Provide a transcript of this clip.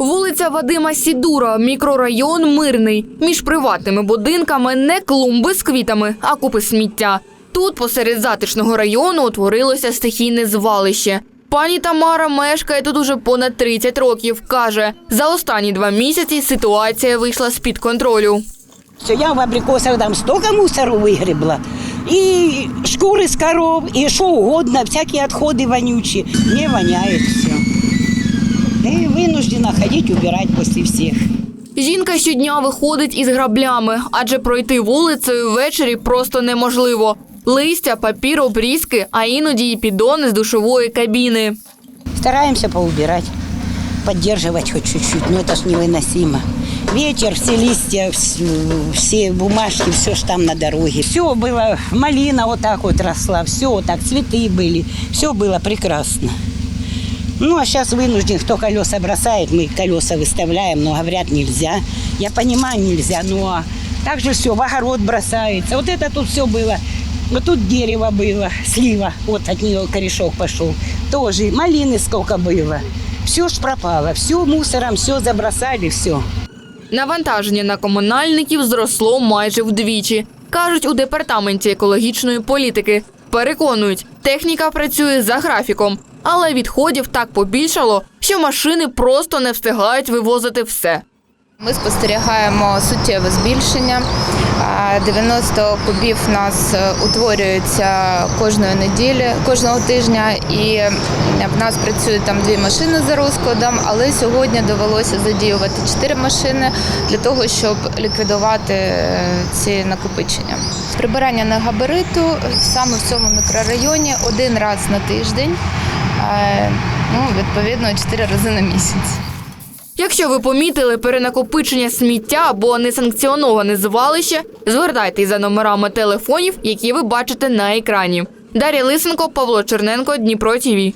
Вулиця Вадима Сідура, мікрорайон Мирний. Між приватними будинками не клумби з квітами, а купи сміття. Тут, посеред затишного району, утворилося стихійне звалище. Пані Тамара мешкає тут уже понад 30 років. Каже, за останні два місяці ситуація вийшла з-під контролю. Все, я в абрикосах там столько мусору выгребла. И шкуры с коров, и что угодно, всякие отходы вонючие. Не воняет все. И вынуждена ходить убирать после всех. Жінка щодня виходить із граблями, адже пройти вулицею ввечері просто неможливо. Листя, папір, обрізки, а іноді й підони з душової кабіни. Стараемся поубирать, поддерживать хоть чуть-чуть, но это ж невыносимо. Ветер, все листья, вс- все бумажки, все ж там на дороге. Все было, малина вот так вот росла, все вот так, цветы были, все было прекрасно. Ну, а сейчас вынужден, кто колеса бросает, мы колеса выставляем, но говорят, нельзя. Я понимаю, нельзя, но также все, в огород бросается. Вот это тут все было. Вот тут дерево было, слива, вот от нее корешок пошел. Тоже малины сколько было. Все ж пропало, все мусором, все забросали, все. Навантаження на комунальників зросло майже вдвічі. Кажуть у департаменті екологічної політики. Переконують, техніка працює за графіком, але відходів так побільшало, що машини просто не встигають вивозити все. Ми спостерігаємо суттєве збільшення. А, 90 кубів у нас е, утворюється кожної неділі, кожного тижня, і е, в нас працюють там дві машини за розкладом, але сьогодні довелося задіювати чотири машини для того, щоб ліквідувати е, ці накопичення. Прибирання на габариту саме в цьому мікрорайоні один раз на тиждень, ну відповідно чотири рази на місяць. Якщо ви помітили перенакопичення сміття або несанкціоноване звалище, звертайтеся за номерами телефонів, які ви бачите на екрані. Дар'я Лисенко, Павло Черненко, Дніпро ТІВІ.